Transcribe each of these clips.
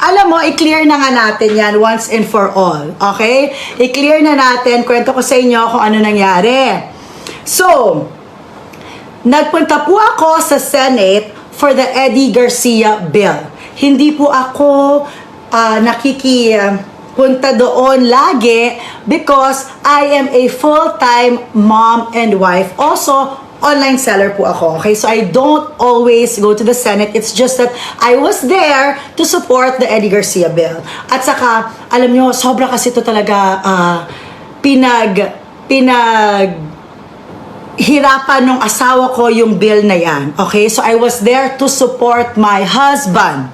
Alam mo, i-clear na nga natin yan once and for all. Okay? I-clear na natin. Kwento ko sa inyo kung ano nangyari. So, nagpunta po ako sa Senate for the Eddie Garcia bill. Hindi po ako ah, nakiki punta doon lagi because I am a full-time mom and wife. Also, online seller po ako. Okay, so I don't always go to the Senate. It's just that I was there to support the Eddie Garcia bill. At saka, alam nyo, sobra kasi ito talaga ah, pinag pinag hirapan ng asawa ko yung bill na yan. Okay? So I was there to support my husband.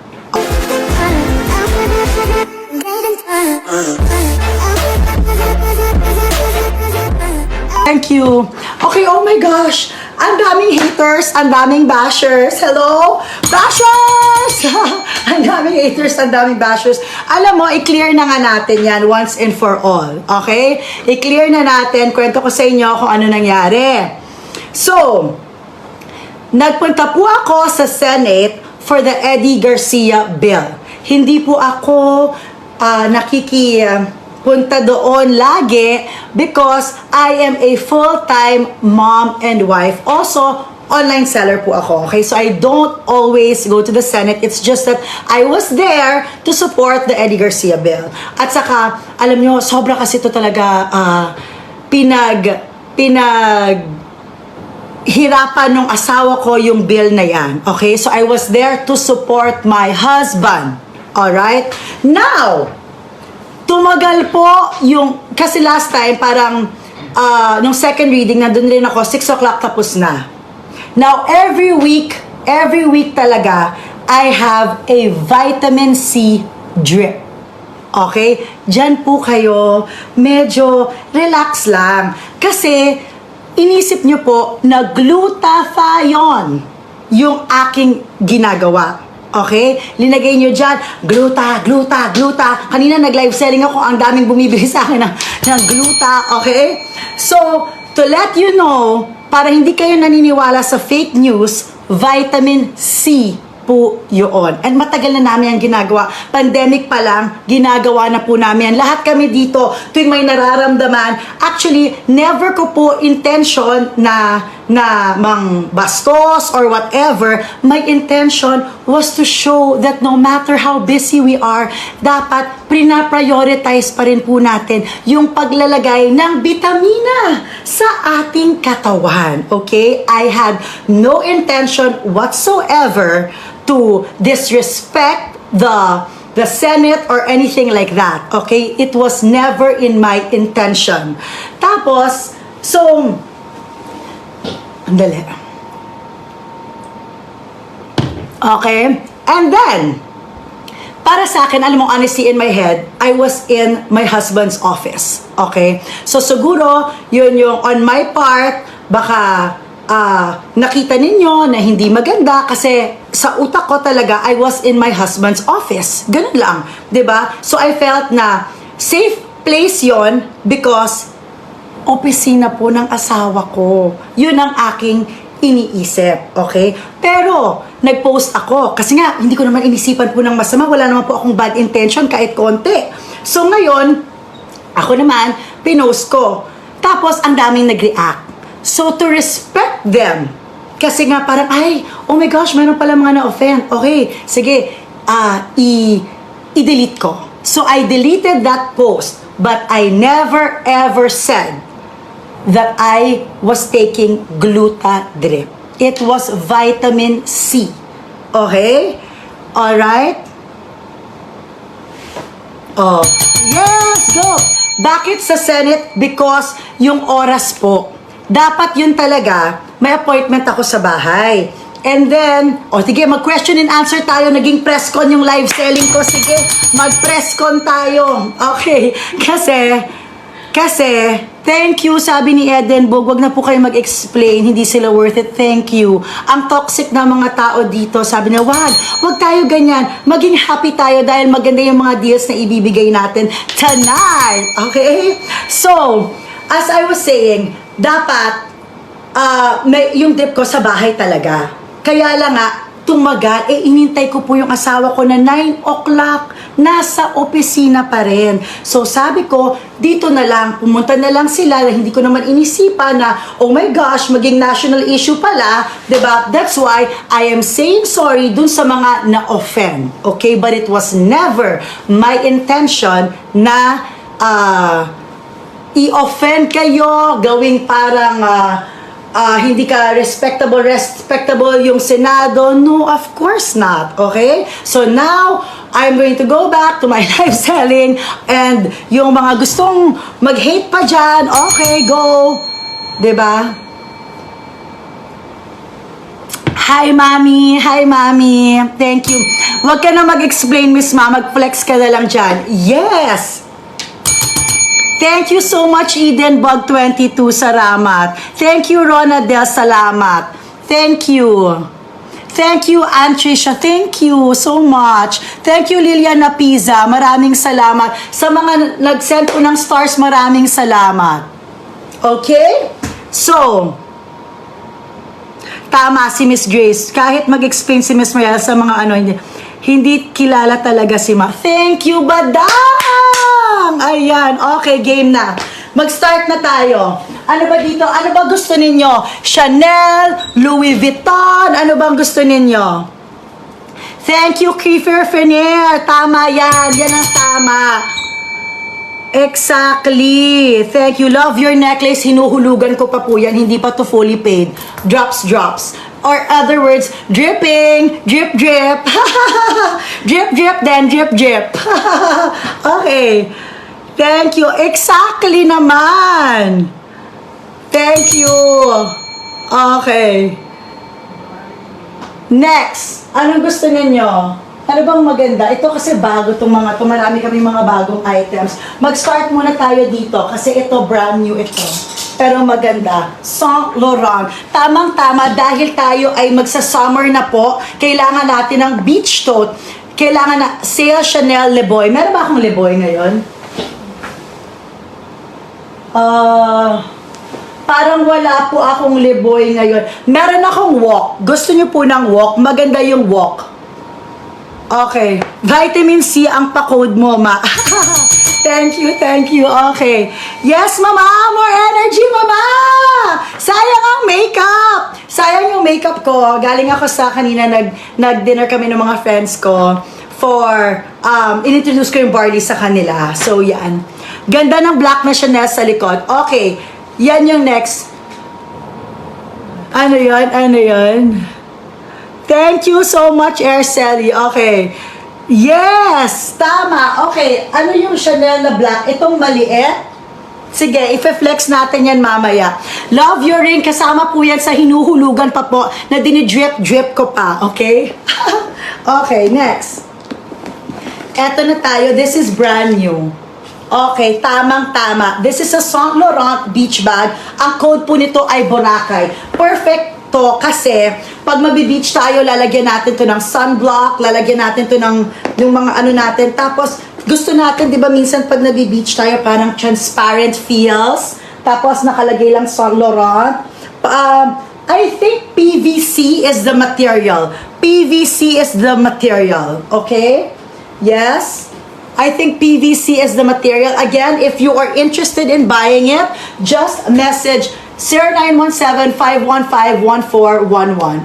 Thank you. Okay, oh my gosh. Ang daming haters, ang daming bashers. Hello? Bashers! ang daming haters, ang daming bashers. Alam mo, i-clear na nga natin yan once and for all. Okay? I-clear na natin. Kwento ko sa inyo kung ano nangyari. So, nagpunta po ako sa Senate for the Eddie Garcia bill. Hindi po ako ah, nakiki punta doon lagi because I am a full-time mom and wife. Also, online seller po ako. Okay, so I don't always go to the Senate. It's just that I was there to support the Eddie Garcia bill. At saka, alam nyo, sobra kasi ito talaga ah, pinag pinag hirapan ng asawa ko yung bill na yan. Okay? So I was there to support my husband. Alright? Now, tumagal po yung, kasi last time parang, uh, nung second reading, nandun rin ako, 6 o'clock tapos na. Now, every week, every week talaga, I have a vitamin C drip. Okay? Diyan po kayo, medyo relax lang. Kasi, inisip nyo po na glutathione yung aking ginagawa. Okay? Linagay nyo dyan, gluta, gluta, gluta. Kanina nag-live selling ako, ang daming bumibili sa akin ng, ng gluta. Okay? So, to let you know, para hindi kayo naniniwala sa fake news, vitamin C po yun. And matagal na namin yung ginagawa. Pandemic pa lang, ginagawa na po namin yan. Lahat kami dito, tuwing may nararamdaman, actually, never ko po intention na na mang bastos or whatever, my intention was to show that no matter how busy we are, dapat prina-prioritize pa rin po natin yung paglalagay ng vitamina sa ating katawan. Okay? I had no intention whatsoever to disrespect the the Senate or anything like that. Okay? It was never in my intention. Tapos, so, andali. Okay? And then, para sa akin, alam mo, honestly, in my head, I was in my husband's office. Okay? So, siguro, yun yung on my part, baka ah, nakita ninyo na hindi maganda kasi sa utak ko talaga, I was in my husband's office. Ganun lang. ba? So, I felt na safe place yon because opisina po ng asawa ko. Yun ang aking iniisip, okay? Pero, nag-post ako, kasi nga, hindi ko naman inisipan po ng masama, wala naman po akong bad intention kahit konti. So, ngayon, ako naman, pinost ko. Tapos, ang daming nag-react. So, to respect them, kasi nga parang, ay, oh my gosh, mayroon pala mga na-offend. Okay, sige, ah, i- i-delete ko. So, I deleted that post, but I never ever said that I was taking gluta drip. It was vitamin C. Okay? Alright? Oh, yes, go! Bakit sa Senate? Because yung oras po, dapat yun talaga, may appointment ako sa bahay. And then, o oh, sige, mag-question and answer tayo. Naging press con yung live selling ko. Sige, mag-press con tayo. Okay, kasi, kasi, thank you, sabi ni Edenburg, wag na po kayo mag-explain, hindi sila worth it, thank you. Ang toxic na mga tao dito, sabi na, wag, wag tayo ganyan, maging happy tayo dahil maganda yung mga deals na ibibigay natin tonight. Okay? So, as I was saying, dapat, ah, may, yung dip ko sa bahay talaga. Kaya lang nga, tumagal, eh inintay ko po yung asawa ko na 9 o'clock, nasa opisina pa rin. So sabi ko, dito na lang, pumunta na lang sila, hindi ko naman inisipan na, oh my gosh, maging national issue pala, ba? That's why I am saying sorry dun sa mga na-offend. Okay? But it was never my intention na ah, i-offend kayo, gawing parang ah, ah, hindi ka respectable, respectable yung Senado. No, of course not. Okay? So now, I'm going to go back to my live selling and yung mga gustong mag-hate pa dyan, okay, go. ba? Hi, Mami. Hi, Mami. Thank you. Huwag ka na mag-explain, Miss Ma. Mag-flex ka na lang dyan. Yes! Thank you so much, Eden Bug 22. Salamat. Thank you, Rona Del. Salamat. Thank you. Thank you, Antricia. Thank you so much. Thank you, Liliana Pizza. Maraming salamat. Sa mga nag-send po ng stars, maraming salamat. Okay? So, tama si Miss Grace. Kahit mag-explain si Miss Mariela sa mga ano, hindi, hindi kilala talaga si Ma. Thank you, Badang! Ayan, okay, game na. Mag-start na tayo. Ano ba dito? Ano ba gusto ninyo? Chanel, Louis Vuitton, ano bang gusto ninyo? Thank you, Kiefer Ferner. Tama yan. Yan ang tama. Exactly. Thank you. Love your necklace. Hinuhulugan ko pa po yan. Hindi pa to fully paid. Drops, drops. Or other words, dripping. Drip, drip. drip, drip, then drip, drip. okay. Thank you. Exactly naman. Thank you. Okay. Next. Anong gusto ninyo? Ano bang maganda? Ito kasi bago itong mga to. Marami kami mga bagong items. Mag-start muna tayo dito kasi ito brand new ito. Pero maganda. Saint Laurent. Tamang-tama dahil tayo ay magsa-summer na po. Kailangan natin ng beach tote. Kailangan na sale Chanel Leboy. Meron ba akong Leboy ngayon? Ah... Parang wala po akong liboy ngayon. Meron akong walk. Gusto niyo po ng walk? Maganda yung walk. Okay. Vitamin C ang pa-code mo, ma. thank you, thank you. Okay. Yes, mama. More energy, mama. Sayang ang makeup. Sayang yung makeup ko. Galing ako sa kanina, nag, nag-dinner kami ng mga friends ko for, um, inintroduce ko yung Barley sa kanila. So, yan. Ganda ng black na Chanel sa likod. Okay. Yan yung next. Ano yan? Ano yan? Thank you so much, Aircelly. Okay. Yes! Tama. Okay. Ano yung Chanel na black? Itong maliit? Sige, i-flex natin yan mamaya. Love your ring. Kasama po yan sa hinuhulugan pa po na dinidrip-drip ko pa. Okay? okay, next. Eto na tayo. This is brand new. Okay, tamang-tama. This is a Saint Laurent beach bag. Ang code po nito ay Boracay. Perfect to kasi pag mabi-beach tayo, lalagyan natin to ng sunblock, lalagyan natin to ng yung mga ano natin. Tapos, gusto natin, di ba, minsan pag nabi-beach tayo, parang transparent feels. Tapos, nakalagay lang Saint Laurent. Um, I think PVC is the material. PVC is the material. Okay? Yes? I think PVC is the material. Again, if you are interested in buying it, just message 0917-515-1411.